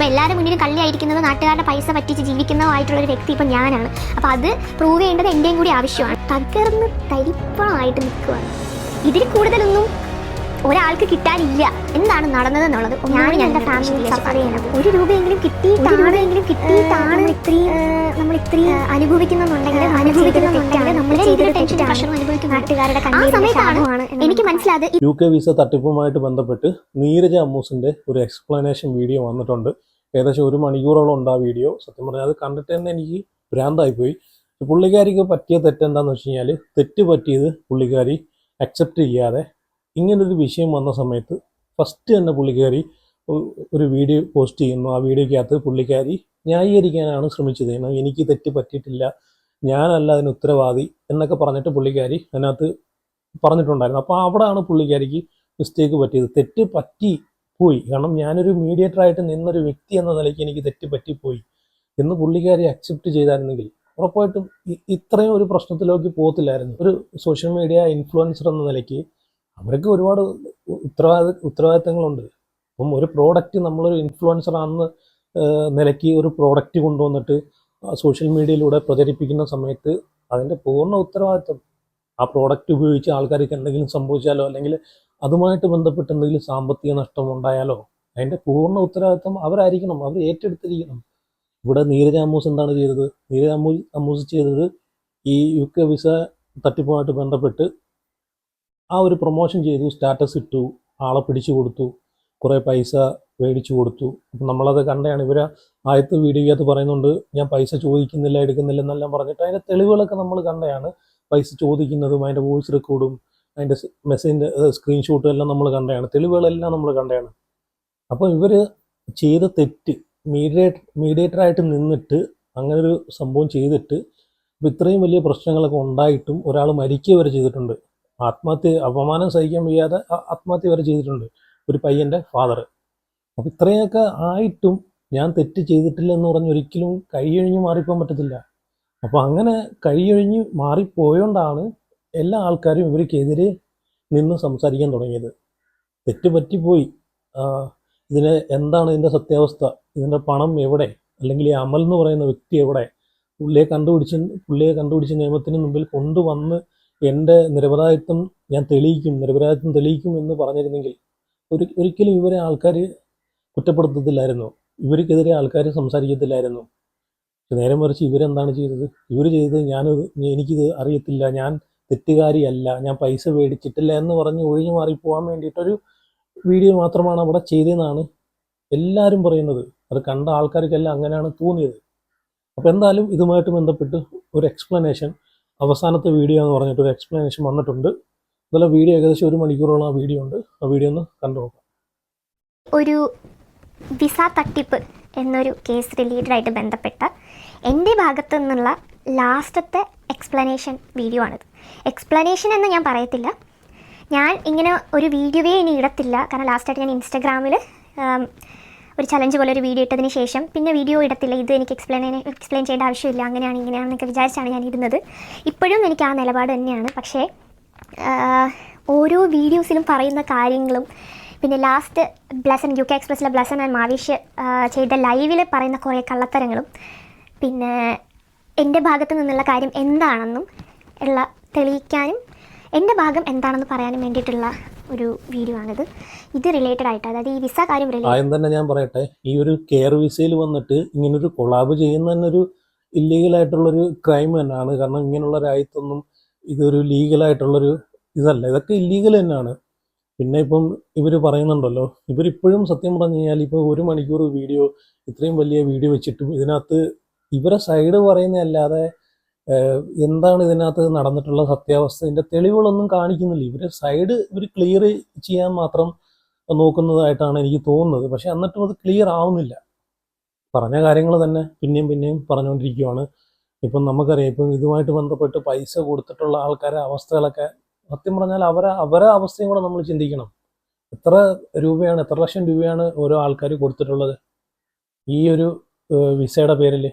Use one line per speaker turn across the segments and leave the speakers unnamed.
ഇപ്പൊ എല്ലാവരും മുന്നിൽ കള്ളിയായിരിക്കുന്നത് നാട്ടുകാരുടെ പൈസ പറ്റിച്ച് ജീവിക്കുന്നതായിട്ടുള്ള ഒരു വ്യക്തി ഇപ്പം ഞാനാണ്. അപ്പോൾ അത് പ്രൂവ് ചെയ്യേണ്ടത് എന്റെയും കൂടി ആവശ്യമാണ്. തകർന്ന് തരിപ്പണമായിട്ട് നിൽക്കുകയാണ് ഇതിൽ കൂടുതലൊന്നും ഒരാൾക്ക് കിട്ടാനില്ല. എന്താണ് നടന്നത് എന്നുള്ളത് ഞാൻ എന്റെ ഫാമിലി സഫർ ചെയ്യണം. ഒരു രൂപയെങ്കിലും കിട്ടിയിട്ടാണെങ്കിലും കിട്ടിയിട്ടാണ് ഇത്രയും നമ്മൾ ഇത്രയും അനുഭവിക്കുന്നുണ്ടെങ്കിൽ അനുഭവിക്കുന്നുണ്ടെങ്കിൽ നമ്മൾ ചെയ്തൊരു ടെൻഷൻ പ്രഷറും അനുഭവിക്കുന്ന നാട്ടുകാരുടെ ആ സമയത്താണ് എനിക്ക് മനസ്സിലായത്.
യു കെ വിസ തട്ടിപ്പുമായിട്ട് ബന്ധപ്പെട്ട് നീരജ അമ്മൂസിന്റെ ഒരു എക്സ്പ്ലനേഷൻ വീഡിയോ വന്നിട്ടുണ്ട്. ഏകദേശം ഒരു മണിക്കൂറോളം ഉണ്ട് ആ വീഡിയോ. സത്യം പറഞ്ഞാൽ അത് കണ്ടിട്ട് തന്നെ എനിക്ക് ഭ്രാന്തായിപ്പോയി. പുള്ളിക്കാരിക്ക് പറ്റിയ തെറ്റെന്താണെന്ന് വെച്ച് കഴിഞ്ഞാൽ തെറ്റ് പറ്റിയത് പുള്ളിക്കാരി അക്സെപ്റ്റ് ചെയ്യാതെ ഇങ്ങനൊരു വിഷയം വന്ന സമയത്ത് ഫസ്റ്റ് തന്നെ പുള്ളിക്കാരി ഒരു വീഡിയോ പോസ്റ്റ് ചെയ്യുന്നു. ആ വീഡിയോക്കകത്ത് പുള്ളിക്കാരി ന്യായീകരിക്കാനാണ് ശ്രമിച്ചത്. എനിക്ക് തെറ്റ് പറ്റിയിട്ടില്ല. ഞാനല്ല അതിന് ഉത്തരവാദി എന്നൊക്കെ പറഞ്ഞിട്ട് പുള്ളിക്കാരി അതിനകത്ത് പറഞ്ഞിട്ടുണ്ടായിരുന്നു. അപ്പോൾ അവിടെയാണ് പുള്ളിക്കാരിക്ക് മിസ്റ്റേക്ക് പറ്റിയത്. തെറ്റ് പറ്റി പോയി. കാരണം ഞാനൊരു മീഡിയേറ്റർ ആയിട്ട് നിന്നൊരു വ്യക്തി എന്ന നിലയ്ക്ക് എനിക്ക് തെറ്റ് പറ്റിപ്പോയി എന്ന് പുള്ളിക്കാരി അക്സെപ്റ്റ് ചെയ്തായിരുന്നെങ്കിൽ ഉറപ്പായിട്ടും ഇത്രയും ഒരു പ്രശ്നത്തിലേക്ക് പോകത്തില്ലായിരുന്നു. ഒരു സോഷ്യൽ മീഡിയ ഇൻഫ്ലുവൻസർ എന്ന നിലയ്ക്ക് അവർക്ക് ഒരുപാട് ഉത്തരവാദ ഉത്തരവാദിത്തങ്ങളുണ്ട്. അപ്പം ഒരു പ്രോഡക്റ്റ് നമ്മളൊരു ഇൻഫ്ലുവൻസർ ആണെന്ന് നിലയ്ക്ക് ഒരു പ്രോഡക്റ്റ് കൊണ്ടുവന്നിട്ട് സോഷ്യൽ മീഡിയയിലൂടെ പ്രചരിപ്പിക്കുന്ന സമയത്ത് അതിന്റെ പൂർണ ഉത്തരവാദിത്തം ആ പ്രോഡക്റ്റ് ഉപയോഗിച്ച് ആൾക്കാർക്ക് എന്തെങ്കിലും സംഭവിച്ചാലോ അല്ലെങ്കിൽ അതുമായിട്ട് ബന്ധപ്പെട്ട് എന്തെങ്കിലും സാമ്പത്തിക നഷ്ടം ഉണ്ടായാലോ? അതിന്റെ പൂർണ ഉത്തരവാദിത്വം അവരായിരിക്കണം. അവർ ഏറ്റെടുത്തിരിക്കണം. ഇവിടെ നീരജാമൂസ് എന്താണ് ചെയ്തത്? നീരജ അമ്മൂസ് ചെയ്തത് ഈ യു കെ വിസ തട്ടിപ്പുമായിട്ട് ബന്ധപ്പെട്ട് ആ ഒരു പ്രൊമോഷൻ ചെയ്തു. സ്റ്റാറ്റസ് ഇട്ടു. ആളെ പിടിച്ചു കൊടുത്തു. കുറേ പൈസ മേടിച്ചു കൊടുത്തു. അപ്പം നമ്മളത് കണ്ടതാണ്. ഇവർ ആദ്യത്തെ വീഡിയോയ്ക്കകത്ത് പറയുന്നുണ്ട് ഞാൻ പൈസ ചോദിക്കുന്നില്ല എടുക്കുന്നില്ല എന്നെല്ലാം പറഞ്ഞിട്ട് അതിന്റെ തെളിവുകളൊക്കെ നമ്മൾ കണ്ടതാണ്. പൈസ ചോദിക്കുന്നതും അതിന്റെ വോയിസ് റെക്കോർഡും അതിന്റെ മെസ്സേജിന്റെ സ്ക്രീൻഷോട്ടും എല്ലാം നമ്മൾ കണ്ടതാണ്. തെളിവുകളെല്ലാം നമ്മൾ കണ്ടതാണ്. അപ്പോൾ ഇവർ ചെയ്ത തെറ്റ് മീഡിയേറ്റ് മീഡിയേറ്ററായിട്ട് നിന്നിട്ട് അങ്ങനെ ഒരു സംഭവം ചെയ്തിട്ട് ഇപ്പം ഇത്രയും വലിയ പ്രശ്നങ്ങളൊക്കെ ഉണ്ടായിട്ടും ഒരാൾ മരിക്കുക വരെ ചെയ്തിട്ടുണ്ട്. ആത്മഹത്യ അപമാനം സഹിക്കാൻ വയ്യാതെ ആത്മഹത്യ വരെ ചെയ്തിട്ടുണ്ട് ഒരു പയ്യന്റെ ഫാദർ അപ്പോൾ ഇത്രയൊക്കെ ആയിട്ടും ഞാൻ തെറ്റ് ചെയ്തിട്ടില്ല എന്ന് പറഞ്ഞ് ഒരിക്കലും കൈയൊഴിഞ്ഞ് മാറിപ്പോകാൻ പറ്റത്തില്ല. അപ്പോൾ അങ്ങനെ കൈയൊഴിഞ്ഞ് മാറിപ്പോയോണ്ടാണ് എല്ലാ ആൾക്കാരും ഇവർക്കെതിരെ നിന്ന് സംസാരിക്കാൻ തുടങ്ങിയത്. തെറ്റ് പറ്റിപ്പോയി. ആ, ഇതിന് എന്താണ് ഇതിന്റെ സത്യാവസ്ഥ? ഇതിന്റെ പണം എവിടെ? അല്ലെങ്കിൽ ഈ അമൽ എന്ന് പറയുന്ന വ്യക്തി എവിടെ? പുള്ളിയെ കണ്ടുപിടിച്ച് പുള്ളിയെ കണ്ടുപിടിച്ച് നിയമത്തിന് മുമ്പിൽ കൊണ്ടുവന്ന് എന്റെ നിരപരാധിത്വം ഞാൻ തെളിയിക്കും നിരപരാധിത്വം തെളിയിക്കും എന്ന് പറഞ്ഞിരുന്നെങ്കിൽ ഒരു ഒരിക്കലും ഇവരെ ആൾക്കാർ കുറ്റപ്പെടുത്തത്തില്ലായിരുന്നു. ഇവർക്കെതിരെ ആൾക്കാർ സംസാരിക്കത്തില്ലായിരുന്നു. നേരെ മറിച്ച് ഇവരെന്താണ് ചെയ്തത്? ഇവർ ചെയ്തത് ഞാനത് എനിക്കിത് അറിയത്തില്ല. ഞാൻ തെറ്റുകാരിയല്ല. ഞാൻ പൈസ മേടിച്ചിട്ടില്ല എന്ന് പറഞ്ഞ് ഒഴിഞ്ഞു മാറി പോകാൻ വേണ്ടിയിട്ടൊരു വീഡിയോ മാത്രമാണ് അവിടെ ചെയ്തതെന്നാണ് എല്ലാവരും പറയുന്നത്. അത് കണ്ട ആൾക്കാർക്കെല്ലാം അങ്ങനെയാണ് തോന്നിയത്. അപ്പോൾ എന്തായാലും ഇതുമായിട്ട് ബന്ധപ്പെട്ട് ഒരു എക്സ്പ്ലനേഷൻ അവസാനത്തെ വീഡിയോ എന്ന് പറഞ്ഞിട്ട് ഒരു എക്സ്പ്ലനേഷൻ വന്നിട്ടുണ്ട്. അതുപോലെ വീഡിയോ ഏകദേശം ഒരു മണിക്കൂറോളം ആ വീഡിയോ ഉണ്ട്. ആ വീഡിയോ ഒന്ന് കണ്ടു നോക്കാം.
ഒരു വിസ തട്ടിപ്പ് എന്നൊരു കേസ് റിലേറ്റഡ് ആയിട്ട് ബന്ധപ്പെട്ട എന്റെ ഭാഗത്തു നിന്നുള്ള ലാസ്റ്റത്തെ എക്സ്പ്ലനേഷൻ വീഡിയോ ആണിത്. എക്സ്പ്ലനേഷൻ എന്ന് ഞാൻ പറയത്തില്ല. ഞാൻ ഇങ്ങനെ ഒരു വീഡിയോവേ ഇനി ഇടത്തില്ല. കാരണം ലാസ്റ്റായിട്ട് ഞാൻ ഇൻസ്റ്റഗ്രാമിൽ ഒരു ചലഞ്ച് പോലെ ഒരു വീഡിയോ ഇട്ടതിന് ശേഷം പിന്നെ വീഡിയോ ഇടത്തില്ല. ഇത് എനിക്ക് എക്സ്പ്ലെയിൻ എക്സ്പ്ലെയിൻ ചെയ്യേണ്ട ആവശ്യമില്ല. അങ്ങനെയാണ് ഇങ്ങനെയാണെന്നൊക്കെ വിചാരിച്ചാണ് ഞാൻ ഇരുന്നത്. ഇപ്പോഴും എനിക്ക് ആ നിലപാട് തന്നെയാണ്. പക്ഷേ ഓരോ വീഡിയോസിലും പറയുന്ന കാര്യങ്ങളും പിന്നെ ലാസ്റ്റ് ബ്ലസൻ യു കെ എക്സ്പ്രസ്സിലെ ബ്ലസൻ ആൻഡ് മാവിഷ് ചെയ്ത ലൈവിൽ പറയുന്ന കുറേ കള്ളത്തരങ്ങളും പിന്നെ എന്റെ ഭാഗത്തു നിന്നുള്ള കാര്യം എന്താണെന്നും ഉള്ള തെളിയിക്കാനും എന്റെ ഭാഗം എന്താണെന്ന് പറയാനും വേണ്ടിയിട്ടുള്ള ഒരു വീഡിയോ ആണിത്. ഇത് റിലേറ്റഡ് ആയിട്ട് അതായത് ഈ വിസ കാര്യം
ആദ്യം തന്നെ ഞാൻ പറയട്ടെ ഈ ഒരു കെയർ വിസയിൽ വന്നിട്ട് ഇങ്ങനൊരു കൊളാബ് ചെയ്യുന്ന തന്നെ ഒരു ഇല്ലീഗലായിട്ടുള്ളൊരു ക്രൈം തന്നെയാണ്. കാരണം ഇങ്ങനെയുള്ള രാജ്യത്തൊന്നും ഇതൊരു ലീഗലായിട്ടുള്ളൊരു ഇതല്ല. ഇതൊക്കെ ഇല്ലീഗൽ തന്നെയാണ്. പിന്നെ ഇപ്പം ഇവർ പറയുന്നുണ്ടല്ലോ ഇവരിപ്പോഴും സത്യം പറഞ്ഞു കഴിഞ്ഞാൽ ഇപ്പോൾ ഒരു മണിക്കൂർ വീഡിയോ ഇത്രയും വലിയ വീഡിയോ വെച്ചിട്ടും ഇതിനകത്ത് ഇവരെ സൈഡ് പറയുന്നതല്ലാതെ എന്താണ് ഇതിനകത്ത് നടന്നിട്ടുള്ള സത്യാവസ്ഥ? തെളിവുകളൊന്നും കാണിക്കുന്നില്ല. ഇവരെ സൈഡ് ഇവർ ക്ലിയർ ചെയ്യാൻ മാത്രം നോക്കുന്നതായിട്ടാണ് എനിക്ക് തോന്നുന്നത്. പക്ഷെ എന്നിട്ടും അത് ക്ലിയർ ആവുന്നില്ല. പറഞ്ഞ കാര്യങ്ങൾ തന്നെ പിന്നെയും പിന്നെയും പറഞ്ഞുകൊണ്ടിരിക്കുകയാണ് ഇപ്പം നമുക്കറിയാം ഇപ്പം ഇതുമായിട്ട് ബന്ധപ്പെട്ട് പൈസ കൊടുത്തിട്ടുള്ള ആൾക്കാരെ അവസ്ഥകളൊക്കെ സത്യം പറഞ്ഞാൽ അവരെ അവരെ അവസ്ഥയും കൂടെ നമ്മൾ ചിന്തിക്കണം. എത്ര രൂപയാണ് എത്ര ലക്ഷം രൂപയാണ് ഓരോ ആൾക്കാർ കൊടുത്തിട്ടുള്ളത്? ഈ ഒരു വിസയുടെ പേരിൽ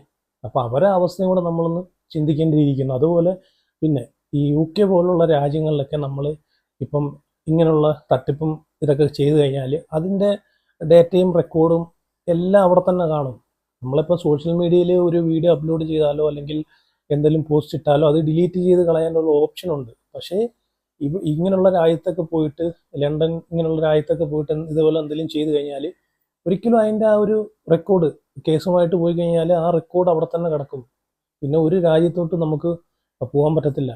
അപ്പോൾ അവരെ അവസ്ഥയും കൂടെ നമ്മളൊന്ന് ചിന്തിക്കേണ്ടിയിരിക്കുന്നു. അതുപോലെ പിന്നെ ഈ യു കെ പോലുള്ള രാജ്യങ്ങളിലൊക്കെ നമ്മൾ ഇപ്പം ഇങ്ങനെയുള്ള തട്ടിപ്പും ഇതൊക്കെ ചെയ്തു കഴിഞ്ഞാൽ അതിന്റെ ഡേറ്റയും റെക്കോർഡും എല്ലാം അവിടെ തന്നെ കാണും. നമ്മളിപ്പോൾ സോഷ്യൽ മീഡിയയിൽ ഒരു വീഡിയോ അപ്ലോഡ് ചെയ്താലോ അല്ലെങ്കിൽ എന്തെങ്കിലും പോസ്റ്റ് ഇട്ടാലോ അത് ഡിലീറ്റ് ചെയ്ത് കളയാനുള്ള ഓപ്ഷൻ ഉണ്ട്. പക്ഷേ ഇങ്ങനെയുള്ള രാജ്യത്തൊക്കെ പോയിട്ട് ലണ്ടൻ ഇങ്ങനെയുള്ള രാജ്യത്തൊക്കെ പോയിട്ട് ഇതുപോലെ എന്തെങ്കിലും ചെയ്തു കഴിഞ്ഞാൽ ഒരിക്കലും അതിന്റെ ആ ഒരു റെക്കോർഡ് കേസുമായിട്ട് പോയി കഴിഞ്ഞാൽ ആ റെക്കോർഡ് അവിടെ തന്നെ കിടക്കും. പിന്നെ ഒരു രാജ്യത്തോട്ട് നമുക്ക് പോകാൻ പറ്റത്തില്ല.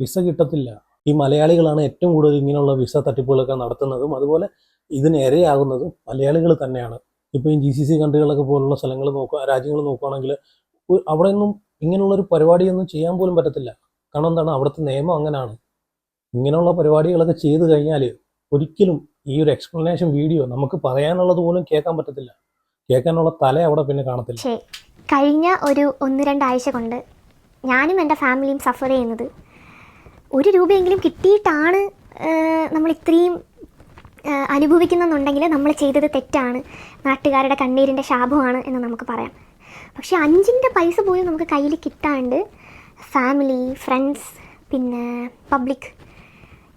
വിസ കിട്ടത്തില്ല. ഈ മലയാളികളാണ് ഏറ്റവും കൂടുതൽ ഇങ്ങനെയുള്ള വിസ തട്ടിപ്പുകളൊക്കെ നടത്തുന്നതും അതുപോലെ ഇതിന് ഇരയാകുന്നതും മലയാളികൾ തന്നെയാണ്. ഇപ്പോൾ ഈ ജി സി സി കൺട്രികളൊക്കെ പോലുള്ള സ്ഥലങ്ങൾ നോക്കുക രാജ്യങ്ങൾ നോക്കുകയാണെങ്കിൽ അവിടെ ഒന്നും ഇങ്ങനെയുള്ളൊരു പരിപാടിയൊന്നും ചെയ്യാൻ പോലും പറ്റത്തില്ല. കാരണം എന്താണ്? അവിടുത്തെ നിയമം അങ്ങനെയാണ് ഇങ്ങനെയുള്ള പരിപാടികളൊക്കെ ചെയ്തു കഴിഞ്ഞാൽ ഒരിക്കലും ഈ ഒരു എക്സ്പ്ലനേഷൻ വീഡിയോ നമുക്ക് പറയാനുള്ളത് പോലും കേൾക്കാൻ പറ്റത്തില്ല. കേൾക്കാനുള്ള തല അവിടെ പിന്നെ കാണത്തില്ല.
കഴിഞ്ഞ ഒരു ഒന്ന് രണ്ടാഴ്ച കൊണ്ട് ഞാനും എന്റെ ഫാമിലിയും സഫർ ചെയ്യുന്നത് ഒരു രൂപയെങ്കിലും കിട്ടിയിട്ടാണ് നമ്മൾ ഇത്രയും അനുഭവിക്കുന്നുണ്ടെങ്കിൽ നമ്മൾ ചെയ്തത് തെറ്റാണ്. നാട്ടുകാരുടെ കണ്ണീരിന്റെ ശാപമാണ് എന്ന് നമുക്ക് പറയാം. പക്ഷേ അഞ്ചിന്റെ പൈസ പോലും നമുക്ക് കയ്യിൽ കിട്ടാണ്ട് ഫാമിലി ഫ്രണ്ട്സ് പിന്നെ പബ്ലിക്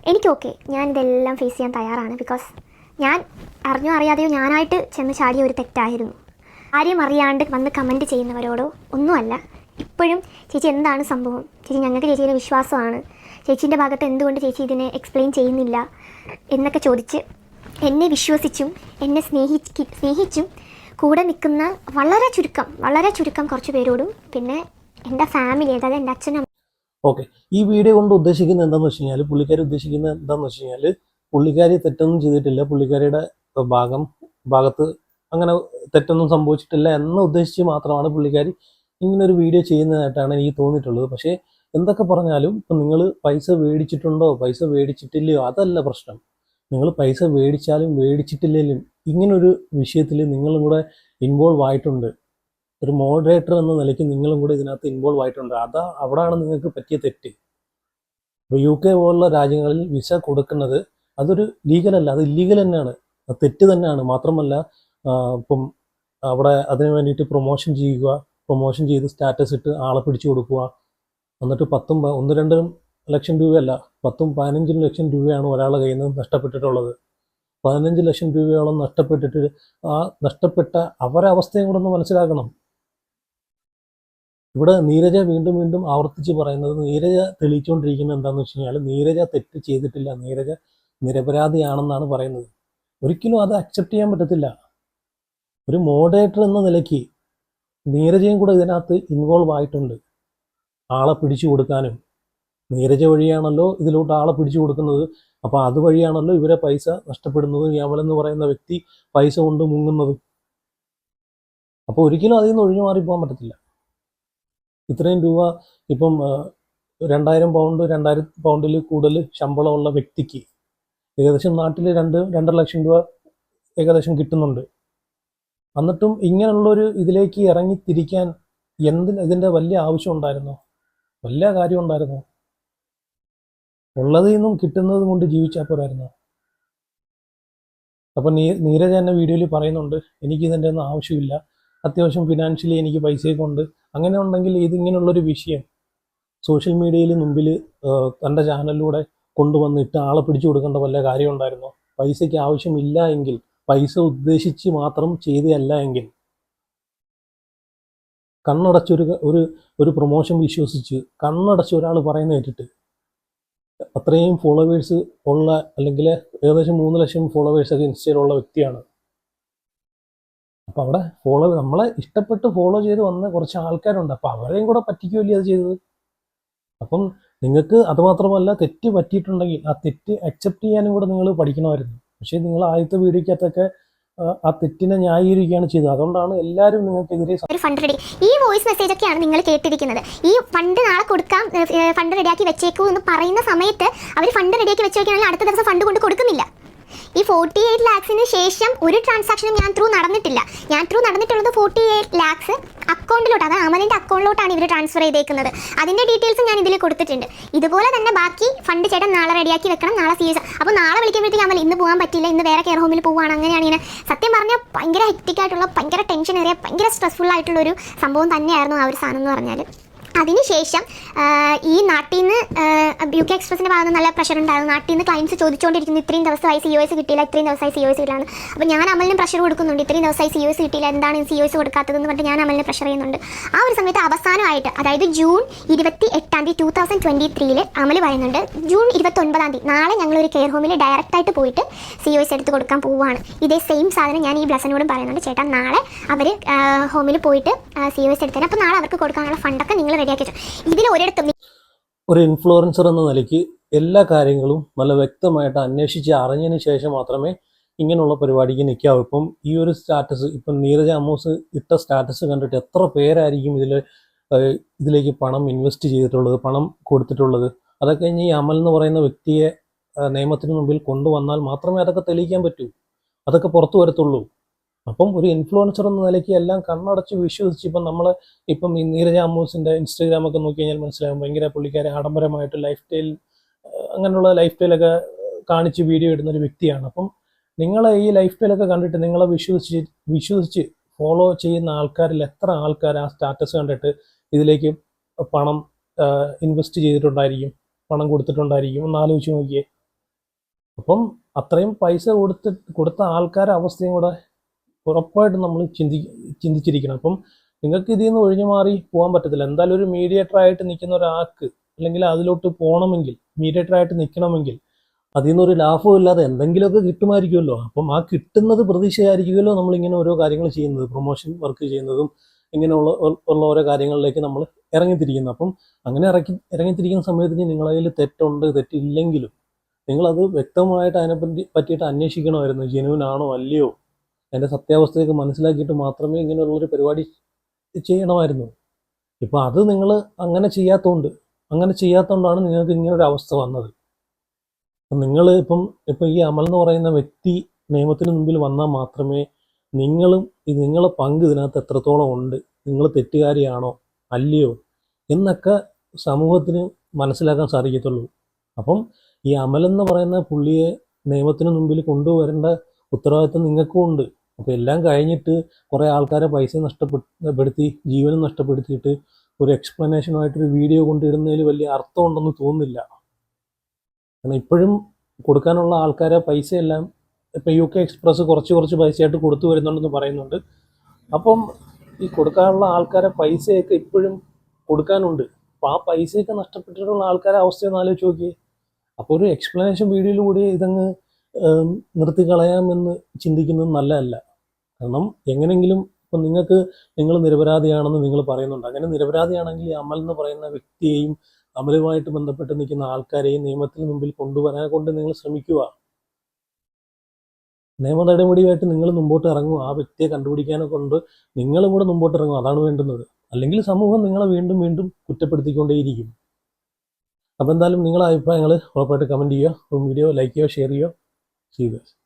എനിക്ക് ഓക്കെ ഞാൻ ഇതെല്ലാം ഫേസ് ചെയ്യാൻ തയ്യാറാണ് ബിക്കോസ് ഞാൻ അറിഞ്ഞോ അറിയാതെയോ ഞാനായിട്ട് ചെന്ന് ചാടിയ ഒരു തെറ്റായിരുന്നു. ആരെയും അറിയാണ്ട് വന്ന് കമന്റ് ചെയ്യുന്നവരോടോ ഒന്നുമല്ല. ഇപ്പോഴും ചേച്ചി എന്താണ് സംഭവം? ചേച്ചി ഞങ്ങൾക്ക് ചേച്ചിയുടെ വിശ്വാസമാണ്. ചേച്ചീന്റെ ഭാഗത്ത് എന്തുകൊണ്ട് ചേച്ചി ഇതിനെ എക്സ്പ്ലെയിൻ ചെയ്യുന്നില്ല എന്നൊക്കെ ചോദിച്ച് എന്നെ വിശ്വസിച്ചും എന്നെ സ്നേഹിച്ച് സ്നേഹിച്ചും കൂടെ നിൽക്കുന്ന വളരെ ചുരുക്കം വളരെ ചുരുക്കം കുറച്ച് പേരോടും പിന്നെ എന്റെ ഫാമിലി അതായത് എന്റെ അച്ഛനും
ഓക്കെ ഈ വീഡിയോ കൊണ്ട് ഉദ്ദേശിക്കുന്നത് എന്താണെന്ന് വെച്ച് കഴിഞ്ഞാൽ പുള്ളിക്കാരി ഉദ്ദേശിക്കുന്നത് എന്താണെന്ന് വെച്ച് കഴിഞ്ഞാൽ പുള്ളിക്കാരി തെറ്റൊന്നും ചെയ്തിട്ടില്ല. പുള്ളിക്കാരിയുടെ ഭാഗം ഭാഗത്ത് അങ്ങനെ തെറ്റൊന്നും സംഭവിച്ചിട്ടില്ല എന്ന് ഉദ്ദേശിച്ച് മാത്രമാണ് പുള്ളിക്കാരി ഇങ്ങനെ ഒരു വീഡിയോ ചെയ്യുന്നതായിട്ടാണ് എനിക്ക് തോന്നിയിട്ടുള്ളത്. പക്ഷേ എന്തൊക്കെ പറഞ്ഞാലും ഇപ്പം നിങ്ങൾ പൈസ മേടിച്ചിട്ടുണ്ടോ? പൈസ മേടിച്ചിട്ടില്ലയോ? അതല്ല പ്രശ്നം. നിങ്ങൾ പൈസ മേടിച്ചാലും മേടിച്ചിട്ടില്ലെങ്കിലും ഇങ്ങനൊരു വിഷയത്തിൽ നിങ്ങളും കൂടെ ഇൻവോൾവ് ആയിട്ടുണ്ട്. ഒരു മോഡറേറ്റർ എന്ന നിലയ്ക്ക് നിങ്ങളും കൂടെ ഇതിനകത്ത് ഇൻവോൾവ് ആയിട്ടുണ്ട്. അതാ അവിടെയാണ് നിങ്ങൾക്ക് പറ്റിയ തെറ്റ്. ഇപ്പോൾ യു കെ പോലുള്ള രാജ്യങ്ങളിൽ വിസ കൊടുക്കുന്നത് അതൊരു ലീഗലല്ല അത് ഇല്ലീഗൽ തന്നെയാണ്. അത് തെറ്റ് തന്നെയാണ്. മാത്രമല്ല ഇപ്പം അവിടെ അതിന് വേണ്ടിയിട്ട് പ്രൊമോഷൻ ചെയ്യുക പ്രൊമോഷൻ ചെയ്ത് സ്റ്റാറ്റസ് ഇട്ട് ആളെ പിടിച്ചു കൊടുക്കുക. എന്നിട്ട് പത്തും ഒന്ന് രണ്ടും ലക്ഷം രൂപയല്ല പത്തും പതിനഞ്ചും ലക്ഷം രൂപയാണ് ഒരാളുടെ കയ്യിൽ നിന്ന് നഷ്ടപ്പെട്ടിട്ടുള്ളത്. പതിനഞ്ച് ലക്ഷം രൂപയോളം നഷ്ടപ്പെട്ടിട്ട് ആ നഷ്ടപ്പെട്ട അവരവസ്ഥയും കൂടെ ഒന്ന് മനസ്സിലാക്കണം. ഇവിടെ നീരജ വീണ്ടും വീണ്ടും ആവർത്തിച്ച് പറയുന്നത് നീരജ തെളിയിച്ചുകൊണ്ടിരിക്കുന്നത് എന്താണെന്ന് വെച്ച് കഴിഞ്ഞാൽ നീരജ തെറ്റ് ചെയ്തിട്ടില്ല നീരജ നിരപരാധിയാണെന്നാണ് പറയുന്നത്. ഒരിക്കലും അത് അക്സെപ്റ്റ് ചെയ്യാൻ പറ്റത്തില്ല. ഒരു മോഡറേറ്റർ എന്ന നിലയ്ക്ക് നീരജയും കൂടെ ഇതിനകത്ത് ഇൻവോൾവ് ആയിട്ടുണ്ട്. ആളെ പിടിച്ചു കൊടുക്കാനും. നീരജ വഴിയാണല്ലോ ഇതിലോട്ട് ആളെ പിടിച്ചു കൊടുക്കുന്നത്. അപ്പോൾ അതുവഴിയാണല്ലോ ഇവരെ പൈസ നഷ്ടപ്പെടുന്നത് യമൽ എന്ന് പറയുന്ന വ്യക്തി പൈസ കൊണ്ട് മുങ്ങുന്നത്. അപ്പോൾ ഒരിക്കലും അതിൽ നിന്ന് ഒഴിഞ്ഞു മാറി പോകാൻ പറ്റത്തില്ല. ഇത്രയും രൂപ ഇപ്പം രണ്ടായിരം പൗണ്ട് രണ്ടായിരം പൗണ്ടിൽ കൂടുതൽ ശമ്പളമുള്ള വ്യക്തിക്ക് ഏകദേശം നാട്ടിൽ രണ്ട് രണ്ടര ലക്ഷം രൂപ ഏകദേശം കിട്ടുന്നുണ്ട്. എന്നിട്ടും ഇങ്ങനെയുള്ളൊരു ഇതിലേക്ക് ഇറങ്ങി തിരിക്കാൻ എന്തിന് ഇതിന്റെ വലിയ ആവശ്യം ഉണ്ടായിരുന്നോ? വലിയ കാര്യം ഉണ്ടായിരുന്നോ? ഉള്ളതിൽ നിന്നും കിട്ടുന്നത് കൊണ്ട് ജീവിച്ചാൽ പോരായിരുന്നോ? അപ്പം നീ നീരജ് എന്നെ വീഡിയോയിൽ പറയുന്നുണ്ട് എനിക്കിതിന്റെ ഒന്നും ആവശ്യമില്ല. അത്യാവശ്യം ഫിനാൻഷ്യലി എനിക്ക് പൈസയൊക്കെ ഉണ്ട്. അങ്ങനെ ഉണ്ടെങ്കിൽ ഇതിങ്ങനെയുള്ളൊരു വിഷയം സോഷ്യൽ മീഡിയയിൽ മുമ്പിൽ തന്റെ ചാനലിലൂടെ കൊണ്ടുവന്നിട്ട് ആളെ പിടിച്ചു കൊടുക്കേണ്ട വല്ല കാര്യം ഉണ്ടായിരുന്നോ? പൈസയ്ക്ക് ആവശ്യമില്ല എങ്കിൽ പൈസ ഉദ്ദേശിച്ച് മാത്രം ചെയ്തതല്ല എങ്കിൽ. കണ്ണടച്ചൊരു ഒരു ഒരു പ്രൊമോഷൻ വിശ്വസിച്ച് കണ്ണടച്ച് ഒരാൾ പറയുന്ന കേട്ടിട്ട് അത്രയും ഫോളോവേഴ്സ് ഉള്ള അല്ലെങ്കിൽ ഏകദേശം മൂന്ന് ലക്ഷം ഫോളോവേഴ്സ് ഫോളോവേഴ്സൊക്കെ ഇൻസ്റ്റയിലുള്ള വ്യക്തിയാണ്. അപ്പോൾ അവിടെ ഫോളോ നമ്മളെ ഇഷ്ടപ്പെട്ട് ഫോളോ ചെയ്ത് വന്ന കുറച്ച് ആൾക്കാരുണ്ട്. അപ്പോൾ അവരെയും കൂടെ പറ്റിക്കുമല്ലേ അത് ചെയ്തത്? അപ്പം നിങ്ങൾക്ക് അതുമാത്രമല്ല തെറ്റ് പറ്റിയിട്ടുണ്ടെങ്കിൽ ആ തെറ്റ് അക്സെപ്റ്റ് ചെയ്യാനും കൂടെ നിങ്ങൾ പഠിക്കണമായിരുന്നു. പക്ഷേ നിങ്ങൾ ആദ്യത്തെ വീഡിയോക്കകത്തൊക്കെ ആ, തെറ്റിനെ ന്യായീകരിക്കുകയാണ് ചെയ്തത്. അതുകൊണ്ടാണ് എല്ലാവരും നിങ്ങൾക്കെതിരെ
ഒരു ഫണ്ട് റെഡി ഈ വോയിസ് മെസ്സേജ് ഒക്കെയാണ് നിങ്ങൾ കേട്ടിരിക്കുന്നത്. ഈ ഫണ്ട് നാളെ കൊടുക്കാം ഫണ്ട് റെഡിയാക്കി വെച്ചേക്കൂ എന്ന് പറയുന്ന സമയത്ത് അവർ ഫണ്ട് റെഡിയാക്കി വെച്ചേക്കുകയാണെങ്കിൽ അടുത്ത ദിവസം ഫണ്ട് കൊണ്ട് കൊടുക്കുന്നില്ല. ഈ ഫോർട്ടി എയ്റ്റ് ലാക്സിന് ശേഷം ഒരു ട്രാൻസാക്ഷനും ഞാൻ ത്രൂ നടന്നിട്ടില്ല. ഞാൻ ത്രൂ നടന്നിട്ടുള്ളത് ഫോർട്ടി എയ്റ്റ് ലാക്സ് അക്കൗണ്ടിലോട്ട് അതായത് അമലിന്റെ അക്കൗണ്ടിലോട്ടാണ് ഇവർ ട്രാൻസ്ഫർ ചെയ്തേക്കുന്നത്. അതിന്റെ ഡീറ്റെയിൽസ് ഞാൻ ഇതിൽ കൊടുത്തിട്ടുണ്ട്. ഇതുപോലെ തന്നെ ബാക്കി ഫണ്ട് ചേട്ടൻ നാളെ റെഡിയാക്കി വെക്കണം നാളെ സീരിയസ് അപ്പോൾ നാളെ വിളിക്കുമ്പോഴത്തേക്ക് അമൽ ഇന്ന് പോകാൻ പറ്റില്ല ഇന്ന് വേറെ കെയർ ഹോമിൽ പോവുകയാണ് അങ്ങനെയാണ് ഇങ്ങനെ സത്യം പറഞ്ഞാൽ ഭയങ്കര ഹെക്റ്റിക് ആയിട്ടുള്ള ഭയങ്കര ടെൻഷൻ ഏറിയ ഭയങ്കര സ്ട്രെസ്ഫുൾ ആയിട്ടുള്ള ഒരു സംഭവം തന്നെയായിരുന്നു ആ ഒരു സാധനം എന്ന് പറഞ്ഞാൽ അതിനുശേഷം ഈ നാട്ടിൽ നിന്ന് യു കെ എക്സ്പ്രസിന്റെ ഭാഗത്ത് നല്ല പ്രഷർ ഉണ്ടായിരുന്നു. നാട്ടിൽ നിന്ന് ക്ലൈൻസ് ചോദിച്ചുകൊണ്ടിരിക്കുന്നു ഇത്രയും ദിവസമായി സി ഒ എസ് കിട്ടിയില്ല ഇത്രയും ദിവസമായി സി ഒ എസ് കിട്ടില്ല അപ്പോൾ ഞാൻ അമലിന് പ്രഷർ കൊടുക്കുന്നുണ്ട് ഇത്രയും ദിവസമായി സി ഒ എസ് കിട്ടിയില്ല എന്താണ് സി ഒ എസ് കൊടുക്കാത്തതെന്ന് പറഞ്ഞിട്ട് ഞാൻ അമലിനെ പ്രഷർ ചെയ്യുന്നുണ്ട്. ആ ഒരു സമയത്ത് അവസാനമായിട്ട് അതായത് ജൂൺ ഇരുപത്തി എട്ടാം തീയതി ടൂ തൗസൻഡ് ട്വന്റി ത്രീയിൽ അമൽ പറയുന്നുണ്ട് ജൂൺ ഇരുപത്തൊൻപതാം തീയതി നാളെ ഞങ്ങൾ ഒരു കെയർ ഹോമിൽ ഡയറക്റ്റ് ആയിട്ട് പോയിട്ട് സി ഒ എസ് എടുത്ത് കൊടുക്കാൻ പോവുകയാണ് ഇതേ സെയിം സാധനം ഞാൻ ഈ ബ്ലസനോടും പറയുന്നുണ്ട് ചേട്ടാ നാളെ അവർ ഹോമിൽ പോയിട്ട് സി ഒ എസ് എടുത്തതിന് അപ്പോൾ നാളെ അവർക്ക് കൊടുക്കാനുള്ള ഫണ്ടൊക്കെ നിങ്ങൾ
ഒരു ഇൻഫ്ലുവൻസർ എന്ന നിലയ്ക്ക് എല്ലാ കാര്യങ്ങളും നല്ല വ്യക്തമായിട്ട് അന്വേഷിച്ച് അറിഞ്ഞതിന് ശേഷം മാത്രമേ ഇങ്ങനെയുള്ള പരിപാടിക്ക് നിൽക്കാവൂ ഇപ്പം ഈ ഒരു സ്റ്റാറ്റസ് ഇപ്പം നീരജ് അമോസ് ഇട്ട സ്റ്റാറ്റസ് കണ്ടിട്ട് എത്ര പേരായിരിക്കും ഇതിൽ ഇതിലേക്ക് പണം ഇൻവെസ്റ്റ് ചെയ്തിട്ടുള്ളത് പണം കൊടുത്തിട്ടുള്ളത്? അതൊക്കെ ഈ അമൽ എന്ന് പറയുന്ന വ്യക്തിയെ നിയമത്തിന് മുമ്പിൽ കൊണ്ടുവന്നാൽ മാത്രമേ അതൊക്കെ തെളിയിക്കാൻ പറ്റൂ. അതൊക്കെ പുറത്തു വരത്തുള്ളൂ. അപ്പം ഒരു ഇൻഫ്ലുവൻസർ എന്ന നിലയ്ക്ക് എല്ലാം കണ്ണടച്ച് വിശ്വസിച്ച് ഇപ്പം നമ്മൾ ഇപ്പം ഈ നീരജ അമ്മൂസിന്റെ ഇൻസ്റ്റാഗ്രാം ഒക്കെ നോക്കി കഴിഞ്ഞാൽ മനസ്സിലാകും ഭയങ്കര പുള്ളിക്കാരെ ആഡംബരമായിട്ട് ലൈഫ് സ്റ്റൈൽ അങ്ങനെയുള്ള ലൈഫ് സ്റ്റൈലൊക്കെ കാണിച്ച് വീഡിയോ ഇടുന്ന ഒരു വ്യക്തിയാണ്. അപ്പം നിങ്ങളെ ഈ ലൈഫ് സ്റ്റൈലൊക്കെ കണ്ടിട്ട് നിങ്ങളെ വിശ്വസിച്ച് വിശ്വസിച്ച് ഫോളോ ചെയ്യുന്ന ആൾക്കാരിൽ എത്ര ആൾക്കാർ ആ സ്റ്റാറ്റസ് കണ്ടിട്ട് ഇതിലേക്ക് പണം ഇൻവെസ്റ്റ് ചെയ്തിട്ടുണ്ടായിരിക്കും പണം കൊടുത്തിട്ടുണ്ടായിരിക്കും ഒന്ന് ആലോചിച്ച് നോക്കിയേ. അപ്പം അത്രയും പൈസ കൊടുത്ത് കൊടുത്ത ആൾക്കാരുടെ അവസ്ഥയും കൂടെ ഉറപ്പായിട്ടും നമ്മൾ ചിന്തി ചിന്തിച്ചിരിക്കണം. അപ്പം നിങ്ങൾക്ക് ഇതിൽ നിന്ന് ഒഴിഞ്ഞു മാറി പോകാൻ പറ്റത്തില്ല. എന്തായാലും ഒരു മീഡിയേറ്റർ ആയിട്ട് നിൽക്കുന്ന ഒരാൾക്ക് അല്ലെങ്കിൽ അതിലോട്ട് പോകണമെങ്കിൽ മീഡിയേറ്റർ ആയിട്ട് നിൽക്കണമെങ്കിൽ അതിൽ നിന്നൊരു ലാഭവും ഇല്ലാതെ എന്തെങ്കിലുമൊക്കെ കിട്ടുമായിരിക്കുമല്ലോ. അപ്പം ആ കിട്ടുന്നത് പ്രതീക്ഷയായിരിക്കുമല്ലോ നമ്മൾ ഇങ്ങനെ ഓരോ കാര്യങ്ങൾ ചെയ്യുന്നത്. പ്രൊമോഷൻ വർക്ക് ചെയ്യുന്നതും ഇങ്ങനെയുള്ള ഉള്ള ഓരോ കാര്യങ്ങളിലേക്ക് നമ്മൾ ഇറങ്ങിത്തിരിക്കുന്നത് അപ്പം അങ്ങനെ ഇറക്കി ഇറങ്ങിത്തിരിക്കുന്ന സമയത്ത് നിങ്ങളതിൽ തെറ്റുണ്ട് തെറ്റില്ലെങ്കിലും നിങ്ങളത് വ്യക്തമായിട്ട് അതിനെപ്പറ്റി പറ്റിയിട്ട് അന്വേഷിക്കണമായിരുന്നു. ജെനുവിൻ അല്ലയോ? അതിന്റെ സത്യാവസ്ഥയൊക്കെ മനസ്സിലാക്കിയിട്ട് മാത്രമേ ഇങ്ങനെയുള്ളൊരു പരിപാടി ചെയ്യണമായിരുന്നു. ഇപ്പം അത് നിങ്ങൾ അങ്ങനെ ചെയ്യാത്തതുകൊണ്ട് അങ്ങനെ ചെയ്യാത്തതുകൊണ്ടാണ് നിങ്ങൾക്ക് ഇങ്ങനെ ഒരു അവസ്ഥ വന്നത്. നിങ്ങൾ ഇപ്പം ഇപ്പം ഈ അമൽ എന്ന് പറയുന്ന വ്യക്തി നിയമത്തിന് മുമ്പിൽ വന്നാൽ മാത്രമേ നിങ്ങളും നിങ്ങളെ പങ്ക് ഇതിനകത്ത് എത്രത്തോളം ഉണ്ട് നിങ്ങൾ തെറ്റുകാരിയാണോ അല്ലയോ എന്നൊക്കെ സമൂഹത്തിന് മനസ്സിലാക്കാൻ സാധിക്കത്തുള്ളൂ. അപ്പം ഈ അമലെന്ന് പറയുന്ന പുള്ളിയെ നിയമത്തിന് മുമ്പിൽ കൊണ്ടുവരേണ്ട ഉത്തരവാദിത്വം നിങ്ങൾക്കും ഉണ്ട്. അപ്പോൾ എല്ലാം കഴിഞ്ഞിട്ട് കുറേ ആൾക്കാരെ പൈസ നഷ്ടപ്പെടുത്തി ജീവനും നഷ്ടപ്പെടുത്തിയിട്ട് ഒരു എക്സ്പ്ലനേഷനുമായിട്ടൊരു വീഡിയോ കൊണ്ടിടുന്നതിൽ വലിയ അർത്ഥം ഉണ്ടെന്ന് തോന്നുന്നില്ല. കാരണം ഇപ്പോഴും കൊടുക്കാനുള്ള ആൾക്കാരെ പൈസയെല്ലാം ഇപ്പം യു കെ എക്സ്പ്രസ് കുറച്ച് കുറച്ച് പൈസയായിട്ട് കൊടുത്തു വരുന്നുണ്ടെന്ന് പറയുന്നുണ്ട്. അപ്പം ഈ കൊടുക്കാനുള്ള ആൾക്കാരെ പൈസയൊക്കെ ഇപ്പോഴും കൊടുക്കാനുണ്ട്. അപ്പോൾ ആ പൈസയൊക്കെ നഷ്ടപ്പെട്ടിട്ടുള്ള ആൾക്കാരെ അവസ്ഥയൊന്ന് ആലോചിച്ച് നോക്കിയേ. അപ്പോൾ ഒരു എക്സ്പ്ലനേഷൻ വീഡിയോയിലൂടെ ഇതങ്ങ് നിർത്തി കളയാമെന്ന് ചിന്തിക്കുന്നത് നല്ലതല്ല. കാരണം എങ്ങനെങ്കിലും ഇപ്പം നിങ്ങൾക്ക് നിങ്ങൾ നിരപരാധിയാണെന്ന് നിങ്ങൾ പറയുന്നുണ്ട്. അങ്ങനെ നിരപരാധിയാണെങ്കിൽ അമൽ എന്ന് പറയുന്ന വ്യക്തിയെയും അമലുമായിട്ട് ബന്ധപ്പെട്ട് നിൽക്കുന്ന ആൾക്കാരെയും നിയമത്തിന് മുമ്പിൽ കൊണ്ടുവരാൻ കൊണ്ട് നിങ്ങൾ ശ്രമിക്കുക. നിയമ നടപടിയായിട്ട് നിങ്ങൾ മുമ്പോട്ട് ഇറങ്ങും. ആ വ്യക്തിയെ കണ്ടുപിടിക്കാനെ കൊണ്ട് നിങ്ങളും കൂടെ മുമ്പോട്ട് ഇറങ്ങും. അതാണ് വേണ്ടുന്നത്. അല്ലെങ്കിൽ സമൂഹം നിങ്ങളെ വീണ്ടും വീണ്ടും കുറ്റപ്പെടുത്തിക്കൊണ്ടേയിരിക്കും. അപ്പോൾ എന്തായാലും നിങ്ങളുടെ അഭിപ്രായങ്ങൾ ഉറപ്പായിട്ട് കമന്റ് ചെയ്യുക. വീഡിയോ ലൈക്ക് ചെയ്യുക ഷെയർ ചെയ്യുക. ചെയ്യുക